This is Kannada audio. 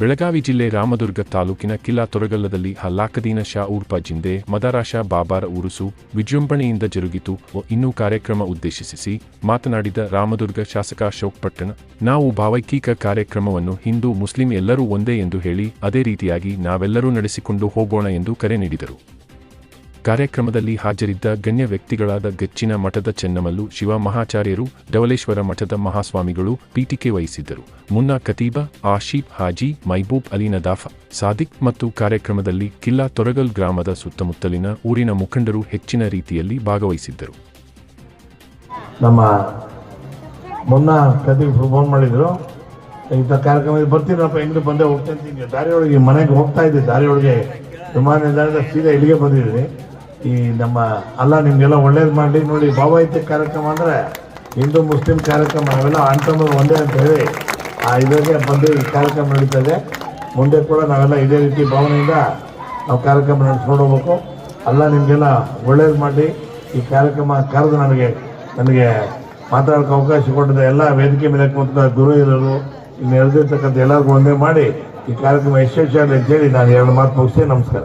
ಬೆಳಗಾವಿ ಜಿಲ್ಲೆ ರಾಮದುರ್ಗ ತಾಲೂಕಿನ ಕಿಲ್ಲಾ ತೊರಗಲ್ಲದಲ್ಲಿ ಹಲ್ಲಾಕದೀನ ಶಾ ಊರ್ಪ ಜಿಂದೆ, ಮದಾರ ಶಾ ಬಾಬಾರ ಉರುಸು, ವಿಜೃಂಭಣೆಯಿಂದ ಜರುಗಿತು ಇನ್ನೂ ಕಾರ್ಯಕ್ರಮ ಉದ್ದೇಶಿಸಿ ಮಾತನಾಡಿದ ರಾಮದುರ್ಗ ಶಾಸಕ ಅಶೋಕ್ ಪಟ್ಟಣ, ನಾವು ಭಾವೈಕ್ಯಿಕ ಕಾರ್ಯಕ್ರಮವನ್ನು ಹಿಂದೂ, ಮುಸ್ಲಿಂ ಎಲ್ಲರೂ ಒಂದೇ ಎಂದು ಹೇಳಿ, ಅದೇ ರೀತಿಯಾಗಿ ನಾವೆಲ್ಲರೂ ನಡೆಸಿಕೊಂಡು ಹೋಗೋಣ ಎಂದು ಕರೆ ನೀಡಿದರು. ಕಾರ್ಯಕ್ರಮದಲ್ಲಿ ಹಾಜರಿದ್ದ ಗಣ್ಯ ವ್ಯಕ್ತಿಗಳಾದ ಗಚ್ಚಿನ ಮಠದ ಚೆನ್ನಮಲ್ಲು, ಶಿವ ಮಹಾಚಾರ್ಯರು ಡವಲೇಶ್ವರ ಮಠದ ಮಹಾಸ್ವಾಮಿಗಳು ಪೀಠಿಕೆ ವಹಿಸಿದ್ದರು. ಮುನ್ನ ಕತೀಬ ಆಶೀಫ್ ಹಾಜಿ, ಮೈಬೂಬ್ ಅಲಿ ನದಾಫ, ಸಾದಿಕ್ ಮತ್ತು ಕಾರ್ಯಕ್ರಮದಲ್ಲಿ ಕಿಲ್ಲಾ ತೊರಗಲ್ ಗ್ರಾಮದ ಸುತ್ತಮುತ್ತಲಿನ ಊರಿನ ಮುಖಂಡರು ಹೆಚ್ಚಿನ ರೀತಿಯಲ್ಲಿ ಭಾಗವಹಿಸಿದ್ದರು. ನಮ್ಮ ಫೋನ್ ಮಾಡಿದ್ರು. ಇಂಥ ಕಾರ್ಯಕ್ರಮದಲ್ಲಿ ಹೆಂಗ್ ಬಂದೆ ದಾರಿಯೊಳಗೆ ಮನೆಗೆ ಹೋಗ್ತಾ ಇದ್ದೆ. ದಾರಿಯೊಳಗೆ ವಿಮಾನ ನಿಲ್ದಾಣದ ಸೀದಾ ಇಲ್ಲಿಗೆ ಬಂದಿದ್ದೀನಿ. ಈ ನಮ್ಮ ಅಲ್ಲ, ನಿಮಗೆಲ್ಲ ಒಳ್ಳೇದು ಮಾಡಿ ನೋಡಿ ಭಾವೈತ್ಯ ಕಾರ್ಯಕ್ರಮ ಅಂದ್ರೆ ಹಿಂದೂ ಮುಸ್ಲಿಂ ಕಾರ್ಯಕ್ರಮ, ನಾವೆಲ್ಲ ಅಣ್ತಮ್ಮರು ಒಂದೇ ಅಂತ ಹೇಳಿ ಆ ಇದಕ್ಕೆ ಬಂದು ಈ ಕಾರ್ಯಕ್ರಮ ನಡೀತಾ ಮುಂದೆ ಕೂಡ ನಾವೆಲ್ಲ ಇದೇ ರೀತಿ ಭಾವನೆಯಿಂದ ನಾವು ಕಾರ್ಯಕ್ರಮ ನಡೆಸ್ಕೊಂಡು ಹೋಗ್ಬೇಕು. ಅಲ್ಲ, ನಿಮಗೆಲ್ಲ ಒಳ್ಳೇದು ಮಾಡಿ ಈ ಕಾರ್ಯಕ್ರಮ ಕರೆದು ನನಗೆ ನನಗೆ ಮಾತಾಡೋಕೆ ಅವಕಾಶ ಕೊಟ್ಟಿದ್ದ ಎಲ್ಲ ವೇದಿಕೆ ಮೇಲೆ ಕುಂತ ಗುರು ಇರೋರು ಇನ್ನು ಎಳೆದಿರ್ತಕ್ಕಂಥ ಎಲ್ಲರಿಗೂ ಒಂದೇ ಮಾಡಿ ಈ ಕಾರ್ಯಕ್ರಮ ಯಶಸ್ವಿಯಾಗಲಿ ಅಂತೇಳಿ ನಾನು ಎರಡು ಮಾತು ಮುಗಿಸಿ ನಮಸ್ಕಾರ.